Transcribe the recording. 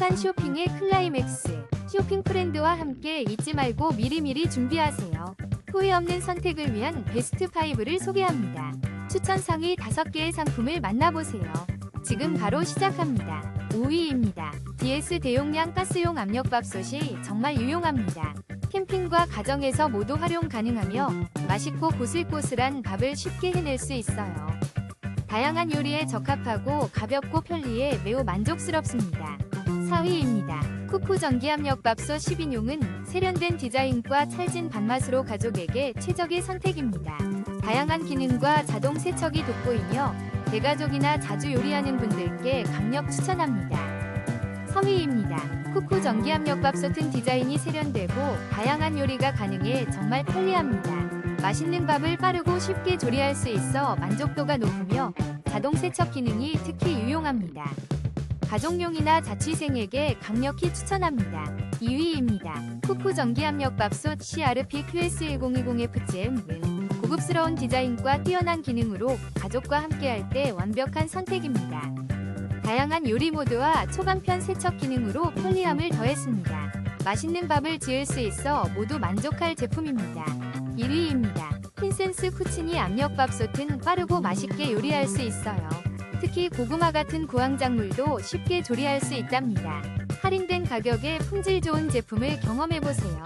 행복한 쇼핑의 클라이맥스. 쇼핑 프렌드와 함께 잊지 말고 미리미리 준비하세요. 후회 없는 선택을 위한 베스트 5를 소개합니다. 추천 상위 5개의 상품을 만나보세요. 지금 바로 시작합니다. 5위입니다. DS 대용량 가스용 압력밥솥이 정말 유용합니다. 캠핑과 가정에서 모두 활용 가능하며 맛있고 고슬고슬한 밥을 쉽게 해낼 수 있어요. 다양한 요리에 적합하고 가볍고 편리해 매우 만족스럽습니다. 4위입니다. 쿠쿠 전기압력밥솥 10인용은 세련된 디자인과 찰진 밥맛으로 가족에게 최적의 선택입니다. 다양한 기능과 자동 세척이 돋보이며 대가족이나 자주 요리하는 분들께 강력 추천합니다. 3위입니다. 쿠쿠 전기압력밥솥은 디자인이 세련되고 다양한 요리가 가능해 정말 편리합니다. 맛있는 밥을 빠르고 쉽게 조리할 수 있어 만족도가 높으며 자동 세척 기능이 특히 유용합니다. 가족용이나 자취생에게 강력히 추천합니다. 2위입니다. 쿠쿠 전기압력밥솥 CRP QS1020FGM은 고급스러운 디자인과 뛰어난 기능으로 가족과 함께할 때 완벽한 선택입니다. 다양한 요리 모드와 초간편 세척 기능으로 편리함을 더했습니다. 맛있는 밥을 지을 수 있어 모두 만족할 제품입니다. 1위입니다. 핀센스 쿠치니 압력밥솥은 빠르고 맛있게 요리할 수 있어요. 특히 고구마 같은 구황작물도 쉽게 조리할 수 있답니다. 할인된 가격에 품질 좋은 제품을 경험해보세요.